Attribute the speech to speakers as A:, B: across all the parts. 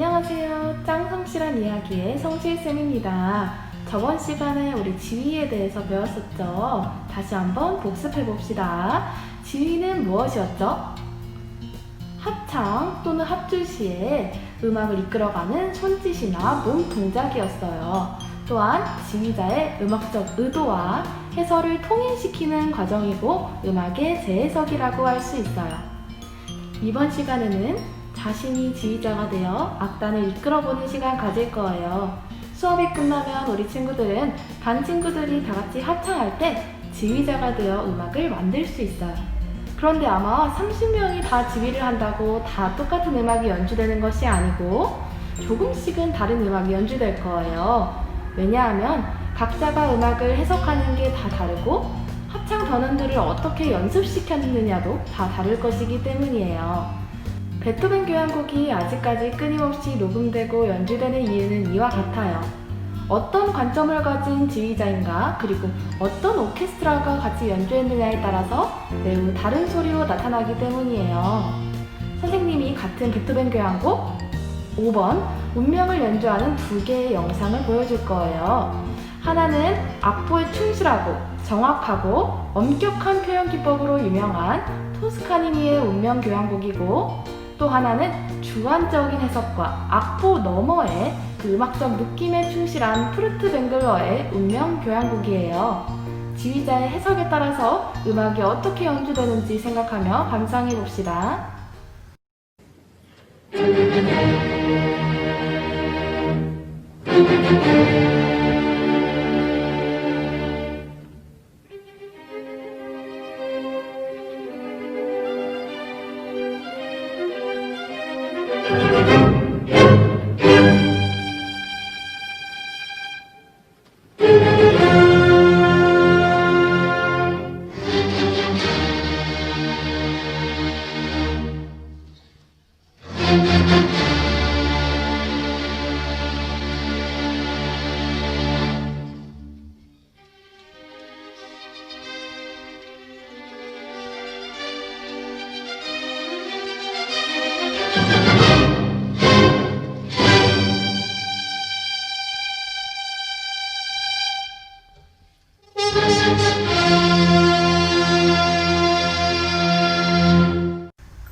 A: 안녕하세요. 짱성실한 이야기의 성실쌤입니다. 저번 시간에 우리 지휘에 대해서 배웠었죠? 다시 한번 복습해 봅시다. 지휘는 무엇이었죠? 합창 또는 합주 시에 음악을 이끌어가는 손짓이나 몸 동작이었어요. 또한 지휘자의 음악적 의도와 해설을 통일시키는 과정이고 음악의 재해석이라고 할 수 있어요. 이번 시간에는 자신이 지휘자가 되어 악단을 이끌어보는 시간 가질 거예요. 수업이 끝나면 우리 친구들은 반 친구들이 다 같이 합창할 때 지휘자가 되어 음악을 만들 수 있어요. 그런데 아마 30명이 다 지휘를 한다고 다 똑같은 음악이 연주되는 것이 아니고 조금씩은 다른 음악이 연주될 거예요. 왜냐하면 각자가 음악을 해석하는 게 다 다르고 합창 단원들을 어떻게 연습시켰느냐도 다 다를 것이기 때문이에요. 베토벤 교향곡이 아직까지 끊임없이 녹음되고 연주되는 이유는 이와 같아요. 어떤 관점을 가진 지휘자인가, 그리고 어떤 오케스트라가 같이 연주했느냐에 따라서 매우 다른 소리로 나타나기 때문이에요. 선생님이 같은 베토벤 교향곡 5번 운명을 연주하는 두 개의 영상을 보여줄 거예요. 하나는 악보에 충실하고 정확하고 엄격한 표현 기법으로 유명한 토스카니니의 운명 교향곡이고 또 하나는 주관적인 해석과 악보 너머의 그 음악적 느낌에 충실한 프루트 뱅글러의 운명 교향곡이에요. 지휘자의 해석에 따라서 음악이 어떻게 연주되는지 생각하며 감상해 봅시다.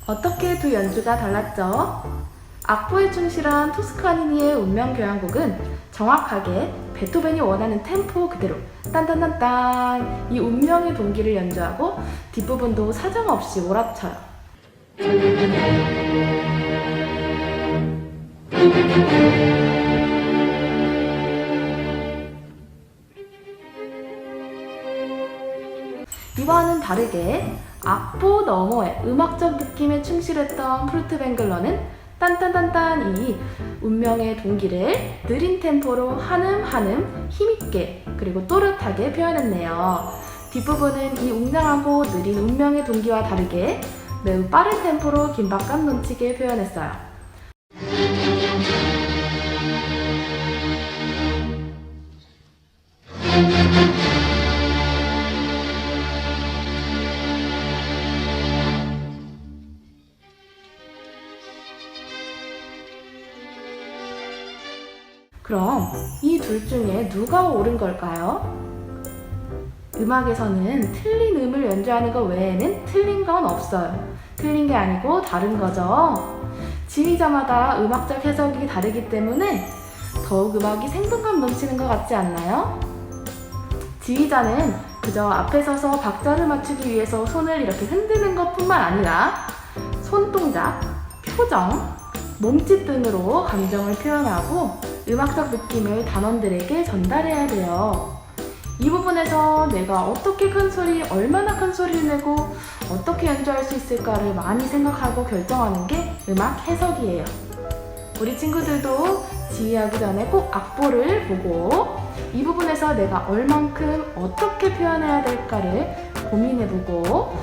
A: 어떻게 두 연주가 달랐죠? 악보에 충실한 토스카니니의 운명 교향곡은 정확하게 베토벤이 원하는 템포 그대로 딴딴딴딴 이 운명의 동기를 연주하고 뒷부분도 사정없이 몰아쳐요. 다르게 악보 너머의 음악적 느낌에 충실했던 프루트 뱅글러는 딴딴딴딴 이 운명의 동기를 느린 템포로 한음 한음 힘있게 그리고 또렷하게 표현했네요. 뒷부분은 이 웅장하고 느린 운명의 동기와 다르게 매우 빠른 템포로 긴박감 넘치게 표현했어요. 그럼 이 둘 중에 누가 옳은 걸까요? 음악에서는 틀린 음을 연주하는 것 외에는 틀린 건 없어요. 틀린 게 아니고 다른 거죠. 지휘자마다 음악적 해석이 다르기 때문에 더욱 음악이 생동감 넘치는 것 같지 않나요? 지휘자는 그저 앞에 서서 박자를 맞추기 위해서 손을 이렇게 흔드는 것 뿐만 아니라 손동작, 표정, 몸짓 등으로 감정을 표현하고 음악적 느낌을 단원들에게 전달해야 돼요. 이 부분에서 내가 어떻게 큰 소리, 얼마나 큰 소리를 내고 어떻게 연주할 수 있을까를 많이 생각하고 결정하는 게 음악 해석이에요. 우리 친구들도 지휘하기 전에 꼭 악보를 보고 이 부분에서 내가 얼만큼 어떻게 표현해야 될까를 고민해보고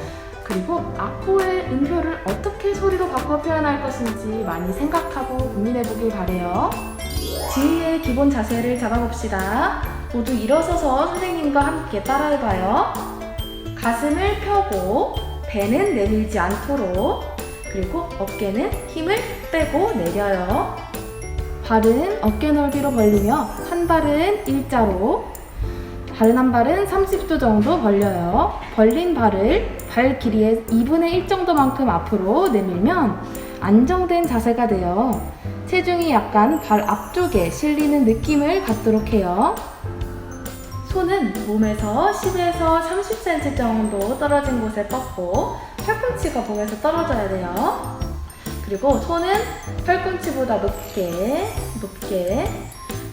A: 그리고 악보의 음표를 어떻게 소리로 바꿔 표현할 것인지 많이 생각하고 고민해보길 바래요. 지휘의 기본 자세를 잡아봅시다. 모두 일어서서 선생님과 함께 따라해봐요. 가슴을 펴고 배는 내밀지 않도록 그리고 어깨는 힘을 빼고 내려요. 발은 어깨 넓이로 벌리며 한 발은 일자로 다른 한 발은 30도 정도 벌려요. 벌린 발을 발 길이의 2분의 1 정도만큼 앞으로 내밀면 안정된 자세가 돼요. 체중이 약간 발 앞쪽에 실리는 느낌을 갖도록 해요. 손은 몸에서 10에서 30cm 정도 떨어진 곳에 뻗고 팔꿈치가 몸에서 떨어져야 돼요. 그리고 손은 팔꿈치보다 높게, 높게.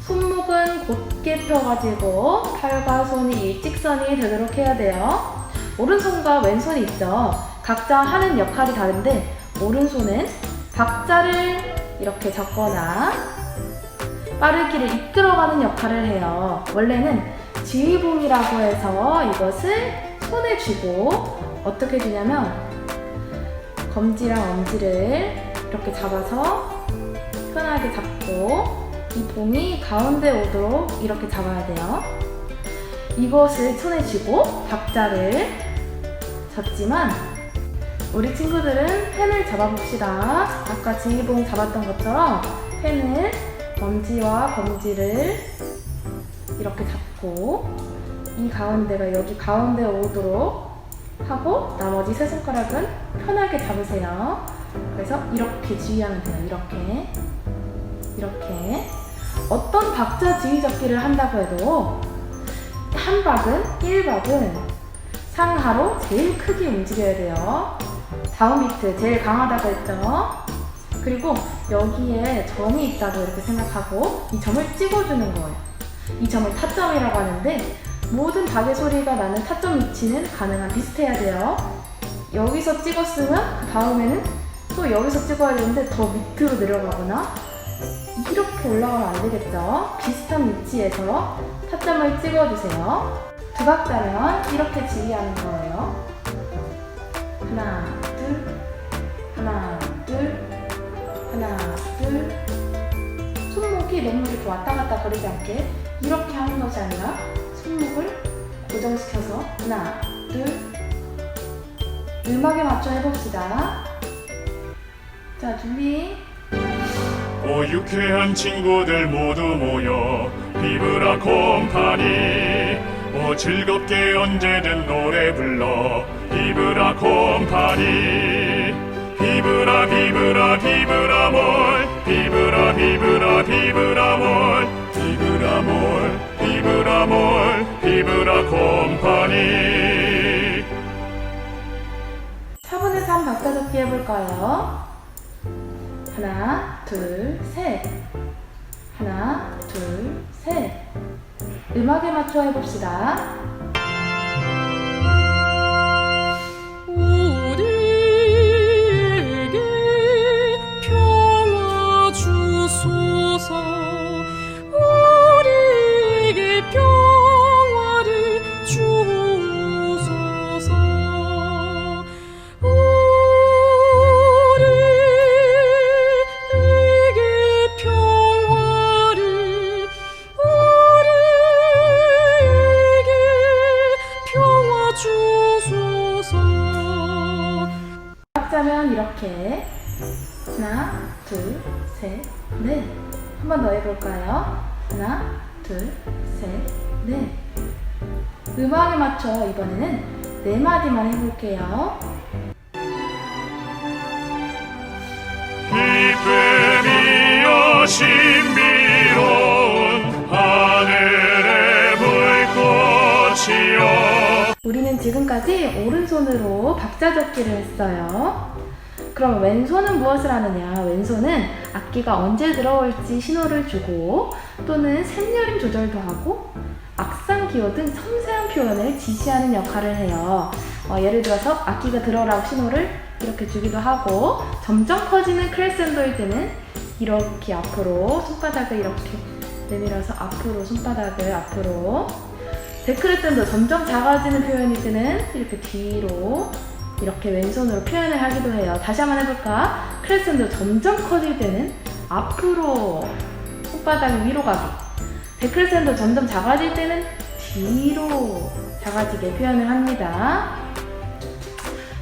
A: 손목은 곧게 펴가지고 팔과 손이 일직선이 되도록 해야 돼요. 오른손과 왼손이 있죠. 각자 하는 역할이 다른데, 오른손은 박자를 이렇게 적거나 빠르기를 이끌어가는 역할을 해요. 원래는 지휘봉이라고 해서 이것을 손에 쥐고 어떻게 주냐면 검지랑 엄지를 이렇게 잡아서 편하게 잡고 이 봉이 가운데 오도록 이렇게 잡아야 돼요. 이것을 손에 쥐고 박자를 잡지만 우리 친구들은 펜을 잡아봅시다. 아까 지휘봉 잡았던 것처럼 펜을 검지와 검지를 이렇게 잡고 이 가운데가 여기 가운데 오도록 하고 나머지 세 손가락은 편하게 잡으세요. 그래서 이렇게 지휘하면 돼요. 이렇게 이렇게 어떤 박자 지휘 접기를 한다고 해도 한 박은 1박은 상하로 제일 크게 움직여야 돼요. 다운 비트 제일 강하다고 했죠. 그리고 여기에 점이 있다고 이렇게 생각하고 이 점을 찍어주는 거예요. 이 점을 타점이라고 하는데 모든 박의 소리가 나는 타점 위치는 가능한 비슷해야 돼요. 여기서 찍었으면 그 다음에는 또 여기서 찍어야 되는데 더 밑으로 내려가거나 이렇게 올라가면 안 되겠죠. 비슷한 위치에서 타점을 찍어주세요. 두 박자면 이렇게 지휘하는 거예요. 하나, 둘, 하나, 둘, 하나, 둘. 손목이 너무 이렇게 왔다 갔다 거리지 않게 이렇게 하는 것이 아니라 손목을 고정시켜서 하나, 둘. 음악에 맞춰 해봅시다. 자, 준비.
B: 오 유쾌한 친구들 모두 모여 비브라 콤파니 오 즐겁게 언제든 노래 불러 비브라 콤파니 비브라 비브라 비브라 몰 비브라 비브라 비브라 몰 비브라 몰 비브라 몰 비브라 콤파니
A: 4분의 3 박자 접기 해볼까요? 하나, 둘, 셋. 하나, 둘, 셋. 음악에 맞춰 해봅시다.
C: 주
A: 셋, 넷. 한 번 더 해볼까요? 하나, 둘, 셋, 넷. 음악에 맞춰 이번에는 네 마디만 해볼게요.
B: 기쁨이여 신비로운 하늘의 불꽃이여
A: 우리는 지금까지 오른손으로 박자 접기를 했어요. 그럼 왼손은 무엇을 하느냐? 왼손은 악기가 언제 들어올지 신호를 주고 또는 샘여림 조절도 하고 악상 기호 등 섬세한 표현을 지시하는 역할을 해요. 어, 예를 들어서 악기가 들어오라고 신호를 이렇게 주기도 하고 점점 커지는 크레센도일 때는 이렇게 앞으로 손바닥을 이렇게 내밀어서 앞으로 손바닥을 앞으로 데크레센도 점점 작아지는 표현일 때는 이렇게 뒤로 이렇게 왼손으로 표현을 하기도 해요. 다시 한번 해볼까? 크레센도 점점 커질 때는 앞으로 손바닥 위로 가기. 데크레센도 점점 작아질 때는 뒤로 작아지게 표현을 합니다.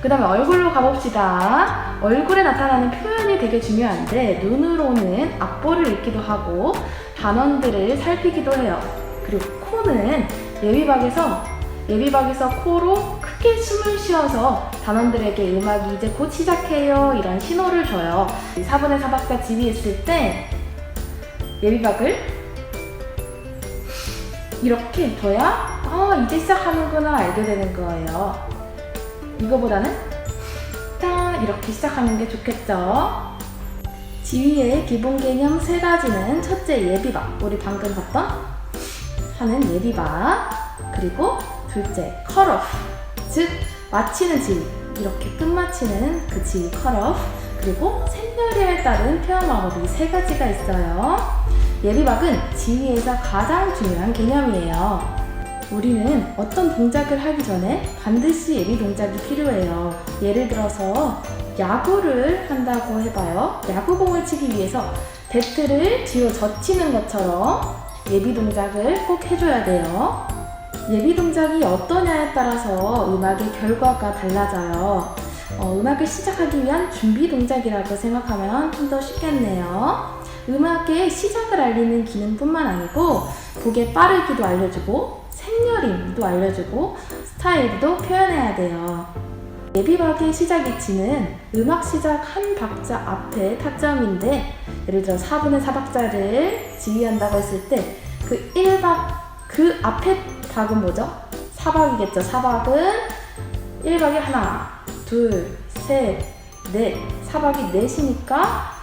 A: 그 다음에 얼굴로 가봅시다. 얼굴에 나타나는 표현이 되게 중요한데 눈으로는 악보를 읽기도 하고 단원들을 살피기도 해요. 그리고 코는 예비박에서 예비박에서 코로 크게 숨을 쉬어서 단원들에게 음악이 이제 곧 시작해요 이런 신호를 줘요. 4분의 4박자 지휘했을 때 예비박을 이렇게 둬야 아 이제 시작하는구나 알게 되는 거예요. 이거보다는 딱 이렇게 시작하는 게 좋겠죠. 지휘의 기본 개념 세 가지는 첫째 예비박, 우리 방금 봤던 하는 예비박, 그리고 둘째 컷오프, 즉 마치는 지휘, 이렇게 끝마치는 그 지휘 컷오프, 그리고 샘열에 따른 표현 방법이 세 가지가 있어요. 예비박은 지휘에서 가장 중요한 개념이에요. 우리는 어떤 동작을 하기 전에 반드시 예비 동작이 필요해요. 예를 들어서 야구를 한다고 해봐요. 야구공을 치기 위해서 배트를 뒤로 젖히는 것처럼 예비 동작을 꼭 해줘야 돼요. 예비 동작이 어떠냐에 따라서 음악의 결과가 달라져요. 어, 음악을 시작하기 위한 준비 동작이라고 생각하면 좀 더 쉽겠네요. 음악의 시작을 알리는 기능뿐만 아니고 곡의 빠르기도 알려주고 샘여림도 알려주고 스타일도 표현해야 돼요. 예비박의 시작 위치는 음악 시작 한 박자 앞에 타점인데 예를 들어 4분의 4박자를 지휘한다고 했을 때 그 1박 그 앞에 박은 뭐죠? 4박이겠죠. 4박은 1박이 하나, 둘, 셋, 넷, 4박이 넷이니까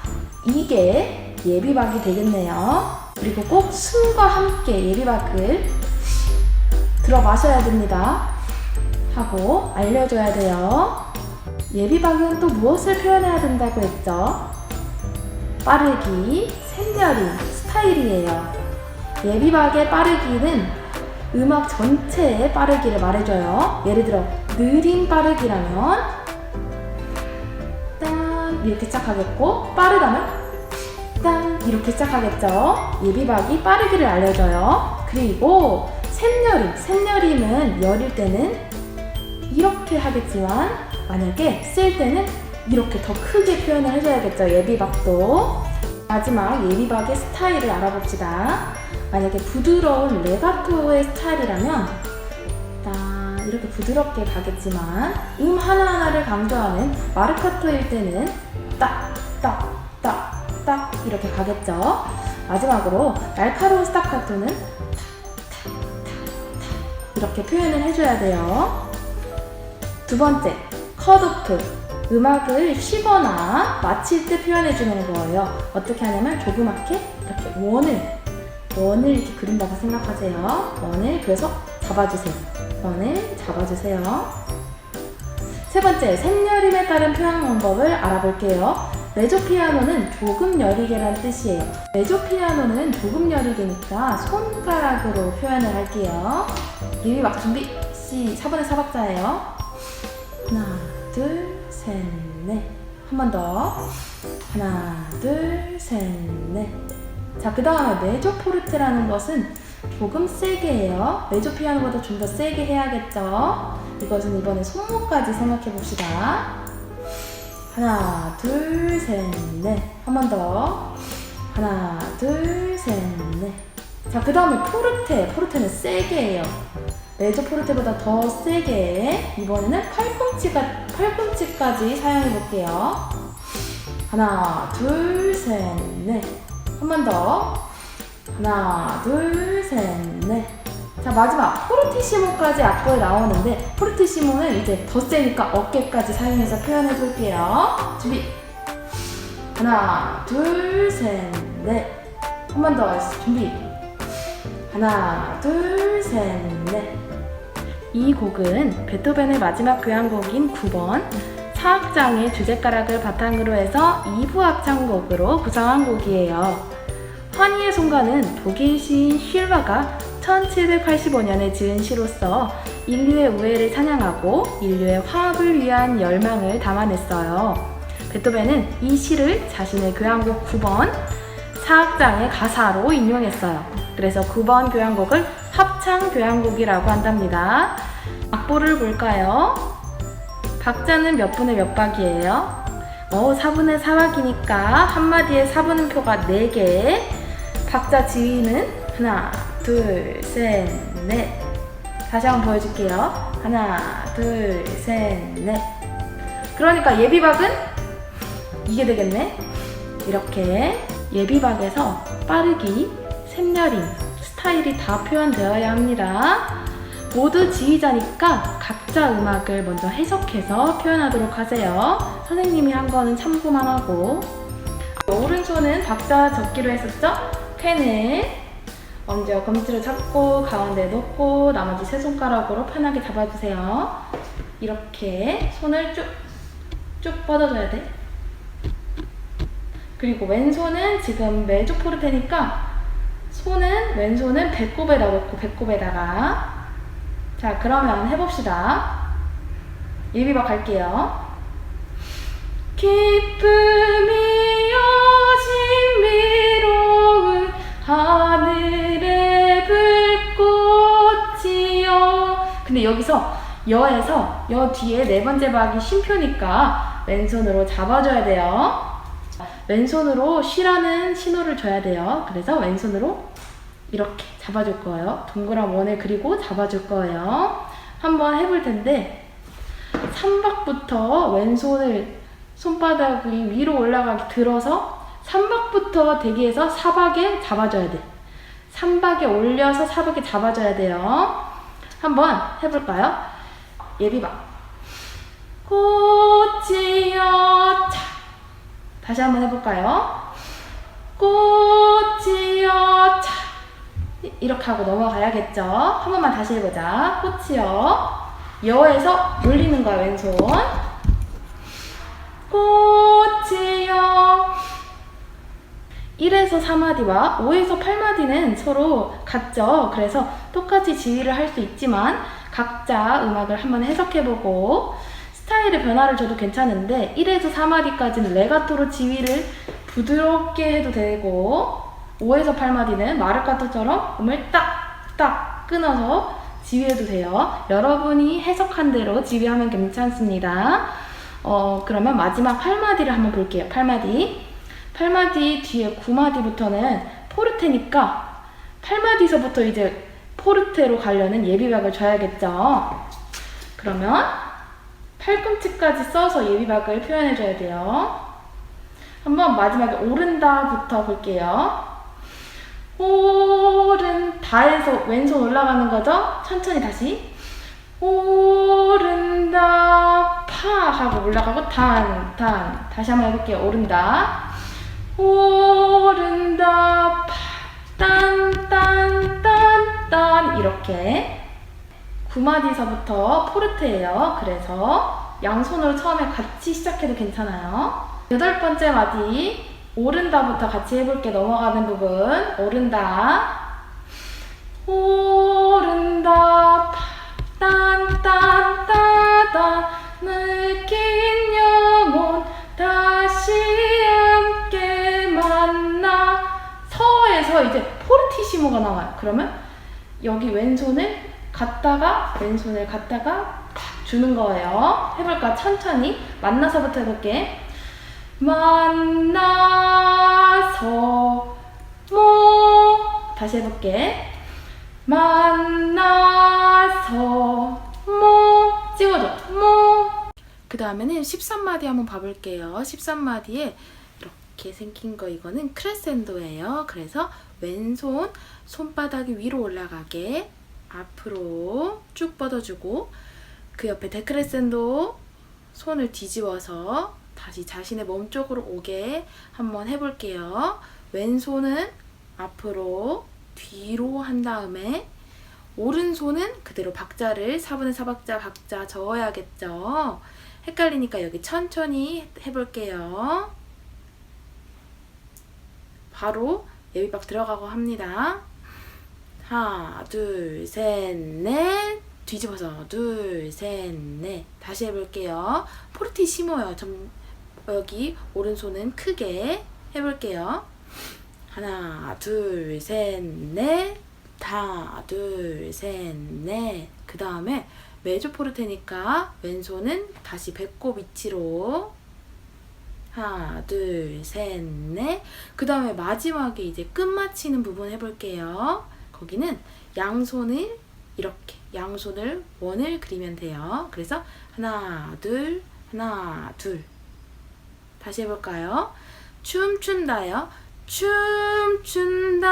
A: 이게 예비박이 되겠네요. 그리고 꼭 숨과 함께 예비박을 들어 마셔야 됩니다. 하고 알려줘야 돼요. 예비박은 또 무엇을 표현해야 된다고 했죠? 빠르기, 샘여림, 스타일이에요. 예비박의 빠르기는 음악 전체의 빠르기를 말해줘요. 예를 들어 느린 빠르기라면 딴 이렇게 시작하겠고 빠르다면 딴 이렇게 시작하겠죠. 예비박이 빠르기를 알려줘요. 그리고 샘여림, 샘여림은 열일 때는 이렇게 하겠지만 만약에 쓸 때는 이렇게 더 크게 표현을 해줘야겠죠. 예비박도. 마지막 예비박의 스타일을 알아봅시다. 만약에 부드러운 레가토의 스타일이라면 딱 이렇게 부드럽게 가겠지만 음 하나하나를 강조하는 마르카토일 때는 딱, 딱, 딱, 딱 이렇게 가겠죠. 마지막으로 날카로운 스타카토는 이렇게 표현을 해줘야 돼요. 두 번째, 컷오프. 음악을 쉬거나 마칠 때 표현해주는 거예요. 어떻게 하냐면 조그맣게 이렇게 원을, 원을 이렇게 그린다고 생각하세요. 원을 그래서 잡아주세요. 원을 잡아주세요. 세 번째, 샘여림에 따른 표현 방법을 알아볼게요. 메조 피아노는 조금 여리게란 뜻이에요. 메조 피아노는 조금 여리게니까 손가락으로 표현을 할게요. 유리 막 준비, 시, 4분의 4박자예요. 하나, 둘, 셋, 넷. 한 번 더. 하나, 둘, 셋, 넷. 자, 그 다음에 메조 포르테라는 것은 조금 세게 해요. 메조 피아노보다 좀 더 세게 해야겠죠? 이것은 이번에 손목까지 생각해 봅시다. 하나, 둘, 셋, 넷. 한 번 더. 하나, 둘, 셋, 넷. 자, 그 다음에 포르테. 포르테는 세게 해요. 메조 포르테보다 더 세게 이번에는 팔꿈치가 팔꿈치까지 사용해 볼게요. 하나, 둘, 셋, 넷. 한 번 더. 하나, 둘, 셋, 넷. 자 마지막 포르티시모까지 악보에 나오는데 포르티시모는 이제 더 세니까 어깨까지 사용해서 표현해 볼게요. 준비. 하나, 둘, 셋, 넷. 한 번 더 준비. 하나, 둘, 셋, 넷. 이 곡은 베토벤의 마지막 교향곡인 9번 사악장의 주제가락을 바탕으로 해서 2부 합창곡으로 구성한 곡이에요. 환희의 송가는 독일 시인 쉴바가 1785년에 지은 시로서 인류의 우애를 찬양하고 인류의 화합을 위한 열망을 담아냈어요. 베토벤은 이 시를 자신의 교향곡 9번 사악장의 가사로 인용했어요. 그래서 9번 교향곡을 합창 교향곡이라고 한답니다. 악보를 볼까요? 박자는 몇 분의 몇 박이에요? 어, 4분의 4박이니까 한마디에 4분음표가 4개. 박자 지위는 하나, 둘, 셋, 넷. 다시 한번 보여줄게요. 하나, 둘, 셋, 넷. 그러니까 예비박은 이게 되겠네. 이렇게 예비박에서 빠르기, 샘열임, 스타일이 다 표현되어야 합니다. 모두 지휘자니까 각자 음악을 먼저 해석해서 표현하도록 하세요. 선생님이 한 거는 참고만 하고. 오른손은 박자 적기로 했었죠? 펜을 먼저 검지를 잡고 가운데 놓고 나머지 세 손가락으로 편하게 잡아주세요. 이렇게 손을 쭉, 쭉 뻗어줘야 돼. 그리고 왼손은 지금 메조 포르테니까 손은 왼손은 배꼽에다 놓고 배꼽에다가 자 그러면 해봅시다. 예비박 갈게요. 기쁨이 여신 미로운 하늘의 불꽃이여. 근데 여기서 여에서 여 뒤에 네 번째 박이 쉼표니까 왼손으로 잡아줘야 돼요. 왼손으로 쉬라는 신호를 줘야 돼요. 그래서 왼손으로 이렇게 잡아줄 거예요. 동그란 원을 그리고 잡아줄 거예요. 한번 해볼 텐데 3박부터 왼손을 손바닥이 위로 올라가게 들어서 3박부터 대기해서 4박에 잡아줘야 돼. 3박에 올려서 4박에 잡아줘야 돼요. 한번 해볼까요? 예비박. 꽃이여 차. 다시 한번 해볼까요? 꽃이여 차 이- 이렇게 하고 넘어가야겠죠? 한 번만 다시 해보자. 꽃이여 여에서 올리는 거야 왼손. 꽃이여 1에서 4마디와 5에서 8마디는 서로 같죠. 그래서 똑같이 지휘를 할 수 있지만 각자 음악을 한번 해석해보고 스타일의 변화를 줘도 괜찮은데 1에서 4마디까지는 레가토로 지휘를 부드럽게 해도 되고 5에서 8마디는 마르카토처럼 음을 딱 딱 끊어서 지휘해도 돼요. 여러분이 해석한 대로 지휘하면 괜찮습니다. 어, 그러면 마지막 8마디를 한번 볼게요. 8마디. 8마디 뒤에 9마디부터는 포르테니까 8마디서부터 이제 포르테로 가려는 예비박을 줘야겠죠. 그러면 팔꿈치까지 써서 예비박을 표현해줘야 돼요. 한번 마지막에 오른다부터 볼게요. 오른 다에서 왼손 올라가는 거죠? 천천히 다시. 오른다 파 하고 올라가고 단, 단. 다시 한번 해볼게요. 오른다. 오른다 파. 딴, 딴, 딴, 딴. 이렇게. 9마디서부터 포르테예요. 그래서 양손으로 처음에 같이 시작해도 괜찮아요. 여덟 번째 마디 오른다부터 같이 해볼게 넘어가는 부분 오른다 오른다 딴딴따단 느낀 영혼 다시 함께 만나 서에서 이제 포르티시모가 나와요. 그러면 여기 왼손을 갖다가 왼손을 갖다가 탁 주는 거예요. 해볼까? 천천히 만나서부터 해볼게. 만나서 모 다시 해볼게. 만나서 모 찍어줘. 모. 그 다음에는 13마디 한번 봐볼게요. 13마디에 이렇게 생긴 거 이거는 크레센도예요. 그래서 왼손 손바닥이 위로 올라가게 앞으로 쭉 뻗어주고 그 옆에 데크레센도 손을 뒤집어서 다시 자신의 몸 쪽으로 오게 한번 해볼게요. 왼손은 앞으로 뒤로 한 다음에 오른손은 그대로 박자를 4분의 4박자 박자 저어야겠죠. 헷갈리니까 여기 천천히 해볼게요. 바로 예비박 들어가고 합니다. 하나, 둘, 셋, 넷. 뒤집어서 둘, 셋, 넷. 다시 해볼게요. 포르티시모요. 점, 여기 오른손은 크게 해볼게요. 하나, 둘, 셋, 넷. 하나, 둘, 셋, 넷. 그그 다음에 메조포르테니까 왼손은 다시 배꼽 위치로 하나, 둘, 셋, 넷. 그 다음에 마지막에 이제 끝마치는 부분 해볼게요. 거기는 양손을 이렇게 양손을 원을 그리면 돼요. 그래서 하나, 둘, 하나, 둘. 다시 해볼까요? 춤춘다요. 춤춘다.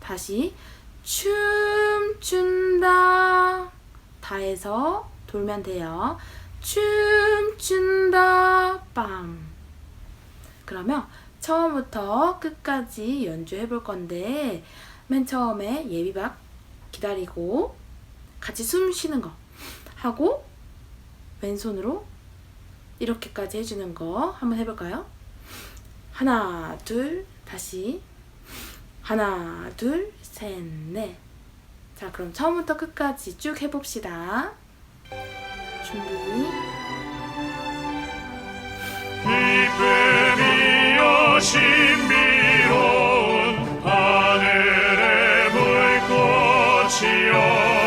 A: 다시 춤춘다. 다 해서 돌면 돼요. 춤춘다. 빵. 그러면 처음부터 끝까지 연주해 볼 건데 맨 처음에 예비박 기다리고 같이 숨 쉬는 거 하고 왼손으로 이렇게까지 해주는 거 한번 해볼까요? 하나, 둘, 다시. 하나, 둘, 셋, 넷. 자, 그럼 처음부터 끝까지 쭉 해봅시다. 준비.
B: 기쁨이여 신비로운 하늘의 불꽃이여